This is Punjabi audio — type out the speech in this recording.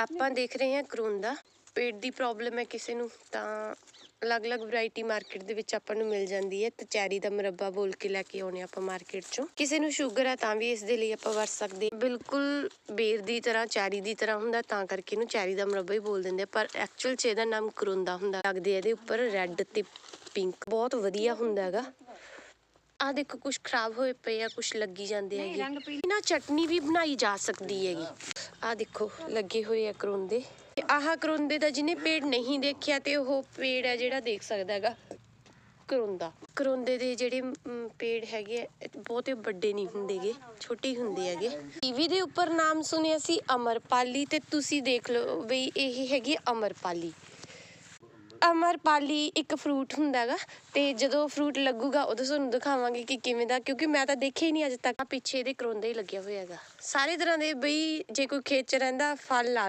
ਆਪਾਂ ਦੇਖ ਰਹੇ ਹਾਂ ਕਰੋਂਦਾ। ਪੇਟ ਦੀ ਪ੍ਰੋਬਲਮ ਹੈ ਕਿਸੇ ਨੂੰ, ਤਾਂ ਅਲੱਗ-ਅਲੱਗ ਵੈਰਾਈਟੀ ਮਾਰਕੀਟ ਦੇ ਵਿੱਚ ਆਪਾਂ ਨੂੰ ਮਿਲ ਜਾਂਦੀ ਹੈ। ਤੇ ਦਾ ਮੁਰੱਬਾ ਬੋਲ ਕੇ ਲੈ ਕੇ ਆਉਣੇ ਆਪਾਂ ਮਾਰਕੀਟ ਚੋਂ। ਕਿਸੇ ਨੂੰ ਸ਼ੂਗਰ ਹੈ ਤਾਂ ਵੀ ਇਸ ਦੇ ਲਈ ਆਪਾਂ ਵਰਤ ਸਕਦੇ ਹਾਂ। ਬਿਲਕੁਲ ਬੇਰ ਦੀ ਤਰ੍ਹਾਂ, ਚੈਰੀ ਦੀ ਤਰ੍ਹਾਂ ਹੁੰਦਾ, ਤਾਂ ਕਰਕੇ ਇਹਨੂੰ ਚੈਰੀ ਦਾ ਮੁਰੱਬਾ ਹੀ ਬੋਲ ਦਿੰਦੇ ਪਰ ਐਕਚੁਅਲ ਚ ਇਹਦਾ ਨਾਮ ਕਰੋਂਦਾ ਹੁੰਦਾ। ਲੱਗਦੇ ਇਹਦੇ ਉੱਪਰ ਰੈੱਡ ਤੇ ਪਿੰਕ ਬਹੁਤ ਵਧੀਆ ਹੁੰਦਾ ਹੈਗਾ। ਆ ਦੇਖੋ ਕੁਝ ਖਰਾਬ ਹੋਏ ਪਏ ਆ ਕੁਝ ਲੱਗੀ ਜਾਂਦੇ ਹੈਗੇ। ਇਹਨਾਂ ਚਟਨੀ ਵੀ ਬਣਾਈ ਜਾ ਸਕਦੀ ਹੈਗੀ। ਆ ਦੇਖੋ ਲੱਗੇ ਹੋਏ ਆ ਕਰੋਂਦੇ। ਤੇ ਆਹ ਕਰੋਂਦੇ ਦਾ ਜਿਹਨੇ ਪੇੜ ਨਹੀਂ ਦੇਖਿਆ ਤੇ ਉਹ ਪੇੜ ਹੈ ਜਿਹੜਾ ਦੇਖ ਸਕਦਾ ਹੈਗਾ ਕਰੋਂਦਾ। ਕਰੋਂਦੇ ਦੇ ਜਿਹੜੇ ਪੇੜ ਹੈਗੇ ਆ, ਬਹੁਤੇ ਵੱਡੇ ਨਹੀਂ ਹੁੰਦੇਗੇ ਛੋਟੇ ਹੁੰਦੇ ਹੈਗੇ। ਟੀਵੀ ਦੇ ਉੱਪਰ ਨਾਮ ਸੁਣਿਆ ਸੀ ਅਮਰਪਾਲੀ ਤੇ ਤੁਸੀਂ ਦੇਖ ਲਓ ਬਈ ਇਹ ਹੈਗੀ ਅਮਰਪਾਲੀ। ਅਮਰਪਾਲੀ ਇੱਕ ਫਰੂਟ ਹੁੰਦਾ ਹੈਗਾ ਤੇ ਜਦੋਂ ਫਰੂਟ ਲੱਗੂਗਾ ਉਦੋਂ ਤੁਹਾਨੂੰ ਦਿਖਾਵਾਂਗੇ ਕਿ ਕਿਵੇਂ ਦਾ, ਕਿਉਂਕਿ ਮੈਂ ਤਾਂ ਦੇਖਿਆ ਹੀ ਨਹੀਂ ਅੱਜ ਤੱਕ। ਪਿੱਛੇ ਇਹਦੇ ਕਰੋਂਦਾ ਹੀ ਲੱਗਿਆ ਹੋਇਆ ਹੈਗਾ। ਸਾਰੇ ਤਰ੍ਹਾਂ ਦੇ ਬਈ, ਜੇ ਕੋਈ ਖੇਤ ਚ ਰਹਿੰਦਾ, ਫਲ ਲਾ ਲਓ।